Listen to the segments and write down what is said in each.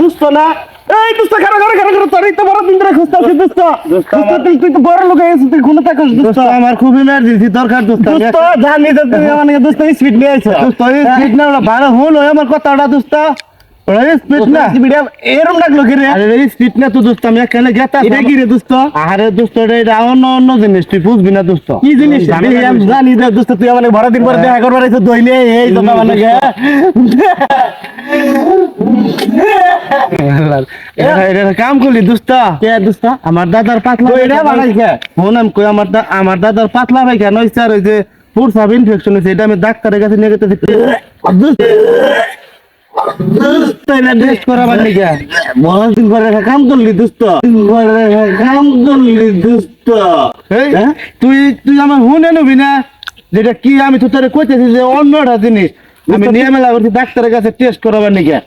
দুস্থ না? এই দুস্থ খারাপ খারাপ খারাপ খারাপ তোর তো বড় দিন ধরে খুঁজতেছি দুস্থ দুস্থ তুই তুই তো বড় লোক হয়েছিস তুই খুনে থাকস দুস্থ আমার খুব ইমার্জেন্সি দরকার আমি দুস্থ জানি তো তুই আমাকে দুস্থ স্পিড নিয়ে আইছো। এই স্পিড না ভালো ওই আমার কথাটা দুস্থ দুস্থ পরে দেখা করবার দইলে। এই তো এটা- কাম করলি দোস্ত? কে আমার দাদার পাতলা এটা বানাইছে? ফোন কই? আমার আমার দাদার পাতলা ভাই কেন হয়েছে আর ওই যে ফুড সাব ইনফেকশন হয়েছে এটা আমি ডাক্তারের কাছে নিয়ে গেতেছি। হ্যাঁ? তুই তুই আমার হুনে নিবি না? যেটা কি আমি তো তোরে কইতেছি যে অন্যটা জিনিস। আমি নিয়ে মেলা করছি ডাক্তারের কাছে টেস্ট করাবার লিগে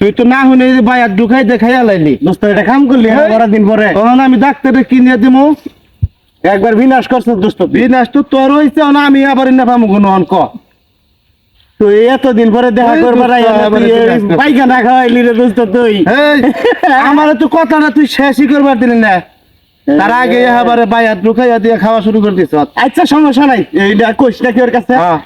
তুই তো না শুনে যে ভাই আর ঢুকাই দেখাই লাইলি দোস্ত এটা কাম করলি হ্যাঁ? বড় দিন পরে। তখন আমি ডাক্তারে কিনে দিমু। একবার বিনাশ করছ দোস্ত বিনাশ তো তোর হইছে না আমি আবার না পাবো কোনো অঙ্ক তুই এতদিন পরে দেখা করবার দোস্ত। পায়খানা খাওয়াইলি রে দোস্ত তুই। আমার তো কথাটা তুই শেষই করবার দিলি না। তার আগে ভাই আর ঢুকাইয়া দিয়ে খাওয়া শুরু করে দিছ। আচ্ছা সমস্যা নাই এইটা কইস না কি ওর কাছে? হ্যাঁ।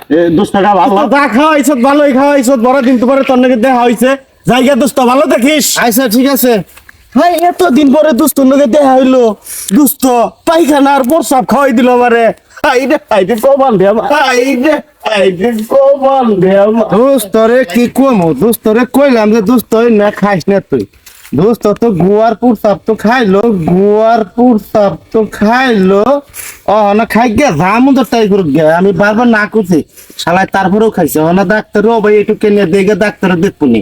ভালো। যা খাওয়াইছ ভালোই খাওয়াইছ বড় দিন তো পরে তোর নাকি দেখা হইছে। জায়গা দোস্ত ভালো দেখিস আচ্ছা ঠিক আছে। ভাই এতদিন পরে দোস্ত নাকি দেখা হইল। দোস্ত পায়খানা আর প্রসাব খাওয়াই দিল আমারে। আইরে আইরে কমাল দে আমার। আইরে আইরে কমাল দে আমার। দোস্তরে কি কমু? দোস্তরে কইলাম যে দোস্ত না খাইস না তুই। দোস্ত তো গুয়ার পুরসাপ তো খাইলো গুয়ার পুরসাপ তো খাইলো। ও না খাই গে জামু তো তাই করুক গে আমি বারবার না করছি শালায় তারপরেও খাইছে। ও না ডাক্তার ও ভাই একটু কেনে দেখে ডাক্তার দেখব নি।